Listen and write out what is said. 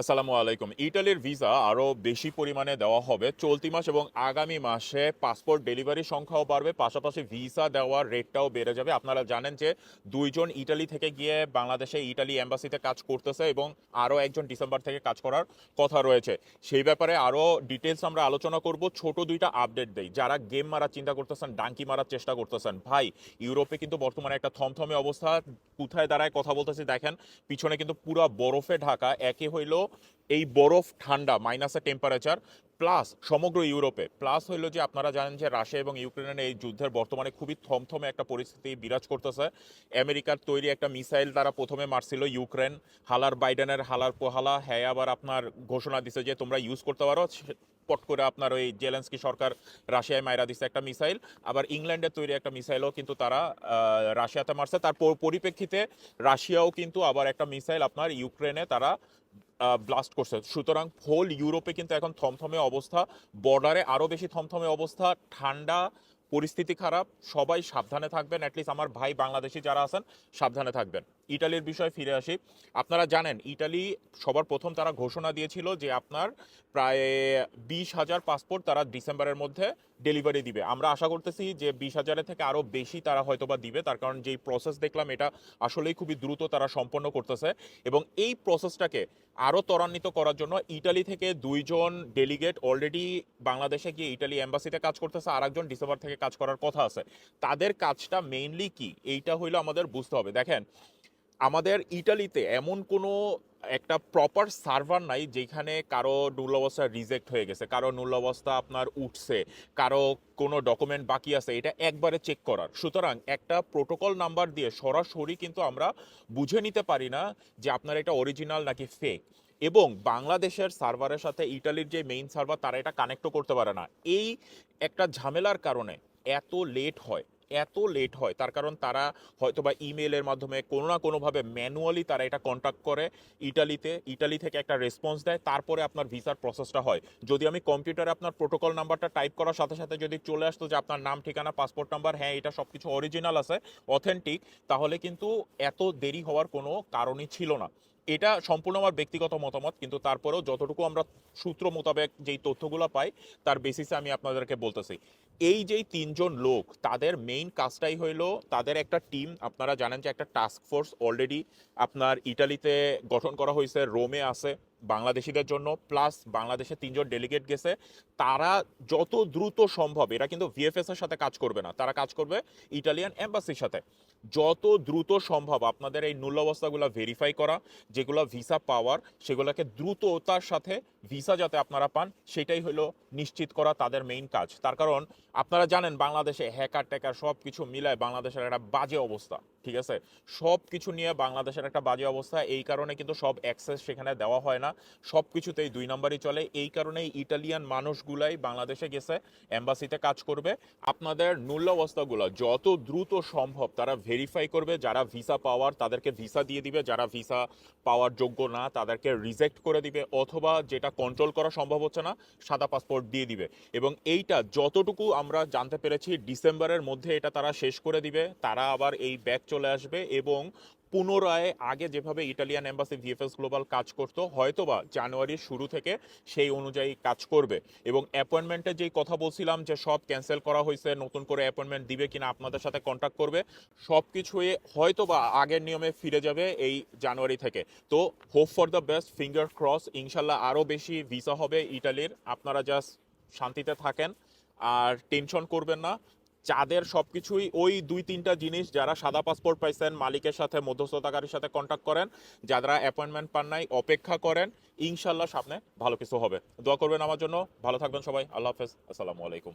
আসসালামু আলাইকুম। ইটালির ভিসা আরও বেশি পরিমাণে দেওয়া হবে। চলতি মাস এবং আগামী মাসে পাসপোর্ট ডেলিভারি সংখ্যাও বাড়বে। পাশাপাশি ভিসা দেওয়ার রেটটাও বেড়ে যাবে। আপনারা জানেন যে দুইজন ইটালি থেকে গিয়ে বাংলাদেশে ইটালি এম্বাসিতে কাজ করতেছে এবং আরও একজন ডিসেম্বর থেকে কাজ করার কথা রয়েছে। সেই ব্যাপারে আরও ডিটেলস আমরা আলোচনা করব। ছোট দুইটা আপডেট দেই। যারা গেম মারার চিন্তা করতেছেন, ডাঙ্কি মারার চেষ্টা করতেছেন, ভাই, ইউরোপে কিন্তু বর্তমানে একটা থমথমে অবস্থা। কোথায় দাঁড়ায় কথা বলতেছি, দেখেন, পিছনে কিন্তু পুরো বরফে ঢাকা। একে হইল এই বরফ ঠান্ডা মাইনাসের টেম্পারেচার প্লাস সমগ্র ইউরোপে প্লাস হইল যে আপনারা জানেন যে রাশিয়া এবং ইউক্রেনের এই যুদ্ধের বর্তমানে খুবই থমথমে একটা পরিস্থিতি বিরাজ করতেছে। আমেরিকার তৈরি একটা মিসাইল তারা প্রথমে মারছিল ইউক্রেন, হালার বাইডেনের হালার পোহালা হ্যাঁ আবার আপনার ঘোষণা দিছে যে তোমরা ইউজ করতে পারো। পট করে আপনার ওই জেলেন্সকি সরকার রাশিয়ায় মাইরা দিছে একটা মিসাইল। আবার ইংল্যান্ডের তৈরি একটা মিসাইলও কিন্তু তারা রাশিয়াতে মারছে। তার পরিপ্রেক্ষিতে রাশিয়াও কিন্তু আবার একটা মিসাইল আপনার ইউক্রেনে তারা ব্লাস্ট করছে। সুতরাং হোল ইউরোপে কিন্তু এখন থমথমে অবস্থা। বর্ডারে আরও বেশি থমথমে অবস্থা। ঠান্ডা, পরিস্থিতি খারাপ। সবাই সাবধানে থাকবেন। অ্যাটলিস্ট আমার ভাই বাংলাদেশি যারা আছেন, সাবধানে থাকবেন। ইটালির বিষয়ে ফিরে আসি। আপনারা জানেন, ইটালি সবার প্রথম তারা ঘোষণা দিয়েছিল যে আপনার প্রায় বিশ হাজার পাসপোর্ট তারা ডিসেম্বরের মধ্যে ডেলিভারি দিবে। আমরা আশা করতেছি যে বিশ হাজারের থেকে আরও বেশি তারা হয়তোবা দিবে। তার কারণ যেই প্রসেস দেখলাম, এটা আসলেই খুবই দ্রুত তারা সম্পন্ন করতেছে। এবং এই প্রসেসটাকে আরও ত্বরান্বিত করার জন্য ইটালি থেকে দুইজন ডেলিগেট অলরেডি বাংলাদেশে গিয়ে ইটালি এম্বাসিতে কাজ করতেছে আর একজন ডিসেম্বর থেকে কাজ করার কথা আছে। তাদের কাজটা মেইনলি কি? এইটা হইল আমাদের বুঝতে হবে। দেখেন আমাদের ইটালিতে এমন কোনো একটা প্রপার সার্ভার নাই যেখানে কারও নুল অবস্থা রিজেক্ট হয়ে গেছে, কারও নুল অবস্থা আপনার উঠছে, কারও কোনো ডকুমেন্ট বাকি আছে, এটা একবারে চেক করার। সুতরাং একটা প্রোটোকল নাম্বার দিয়ে সরাসরি কিন্তু আমরা বুঝে নিতে পারি না যে আপনার এটা অরিজিনাল নাকি ফেক এবং বাংলাদেশের সার্ভারের সাথে ইটালির যে মেইন সার্ভার তারা এটা কানেক্টও করতে পারে না। এই একটা ঝামেলার কারণে এত লেট হয়। এত লেট হয়। তার কারণ তারা হয়তো বা ইমেলের মাধ্যমে কোনো না কোনোভাবে ম্যানুয়ালি তারা এটা কন্ট্যাক্ট করে ইটালিতে। ইটালি থেকে একটা রেসপন্স দেয়, তারপরে আপনার ভিসার প্রসেসটা হয়। যদি আমি কম্পিউটারে আপনার প্রোটোকল নাম্বারটা টাইপ করার সাথে সাথে যদি চলে আসতো যে আপনার নাম, ঠিকানা পাসপোর্ট নাম্বার হ্যাঁ এটা সব কিছু অরিজিনাল আছে অথেন্টিক তাহলে কিন্তু এত দেরি হওয়ার কোনো কারণই ছিল না। এটা সম্পূর্ণ আমার ব্যক্তিগত মতামত, কিন্তু তারপরেও যতটুকু আমরা সূত্র মোতাবেক যেই তথ্যগুলো পাই, তার বেসিসে আমি আপনাদেরকে বলতেছি। এই যেই তিনজন লোক, তাদের মেইন কাজটাই হইল তাদের একটা টিম আপনারা জানেন যে একটা টাস্ক ফোর্স অলরেডি আপনার ইটালিতে গঠন করা হয়েছে রোমে আছে। বাংলাদেশিদের জন্য প্লাস বাংলাদেশে তিনজন ডেলিগেট গেছে। তারা যত দ্রুত সম্ভব, এরা কিন্তু ভিএফএস এর সাথে কাজ করবে না, তারা কাজ করবে ইটালিয়ান এম্বাসির সাথে। যত দ্রুত সম্ভব আপনাদের এই নূল্যবস্থাগুলো ভেরিফাই করা, যেগুলো ভিসা পাওয়ার সেগুলোকে দ্রুততার সাথে ভিসা যাতে আপনারা পান, সেটাই হলো নিশ্চিত করা তাদের মেইন কাজ। তার কারণ, আপনারা জানেন বাংলাদেশে হ্যাকার ট্যাকার সব কিছু মিলায় বাংলাদেশের একটা বাজে অবস্থা, ঠিক আছে? সব কিছু নিয়ে বাংলাদেশের একটা বাজে অবস্থা, এই কারণে কিন্তু সব অ্যাক্সেস সেখানে দেওয়া হয় না। সব কিছুতেই দুই নম্বরই চলে। এই কারণেই ইটালিয়ান মানুষগুলাই বাংলাদেশে গেছে, এম্বাসিতে কাজ করবে। আপনাদের মূল্য অবস্থাগুলো যত দ্রুত সম্ভব তারা ভেরিফাই করবে, যারা ভিসা পাওয়ার তাদেরকে ভিসা দিয়ে দিবে, যারা ভিসা পাওয়ার যোগ্য না তাদেরকে রিজেক্ট করে দিবে, অথবা যেটা কন্ট্রোল করা সম্ভব হচ্ছে না, সাদা পাসপোর্ট দিয়ে দিবে। এবং এইটা যতটুকু আমরা জানতে পেরেছি, ডিসেম্বরের মধ্যে এটা তারা শেষ করে দিবে, তারা আবার এই ব্যাগ চলে আসবে এবং পুনরায় আগে যেভাবে ইটালিয়ান এম্বাসি ভিএফএস গ্লোবাল কাজ করতো, হয়তোবা জানুয়ারির শুরু থেকে সেই অনুযায়ী কাজ করবে। এবং অ্যাপয়েন্টমেন্টের যেই কথা বলছিলাম যে সব ক্যান্সেল করা হয়েছে, নতুন করে অ্যাপয়েন্টমেন্ট দিবে কিনা আপনাদের সাথে কন্ট্যাক্ট করবে সব কিছুই হয়তোবা আগের নিয়মে ফিরে যাবে এই জানুয়ারি থেকে। তো hope for the best finger cross ইনশাল্লাহ আরও বেশি ভিসা হবে ইটালির। আপনারা জাস্ট শান্তিতে থাকেন, আর টেনশন করবেন না। যাদের সবকিছুই ওই দুই, তিনটা জিনিস যারা সাদা পাসপোর্ট পাইছেন, মালিকের সাথে, মধ্যস্থতাকারীর সাথে কন্ট্যাক্ট করেন, যারা অ্যাপয়েন্টমেন্ট পান নাই, অপেক্ষা করেন ইনশাল্লাহ সামনে ভালো কিছু হবে। দোয়া করবেন আমার জন্য। ভালো থাকবেন সবাই। আল্লাহ হাফেজ। আসসালামু আলাইকুম।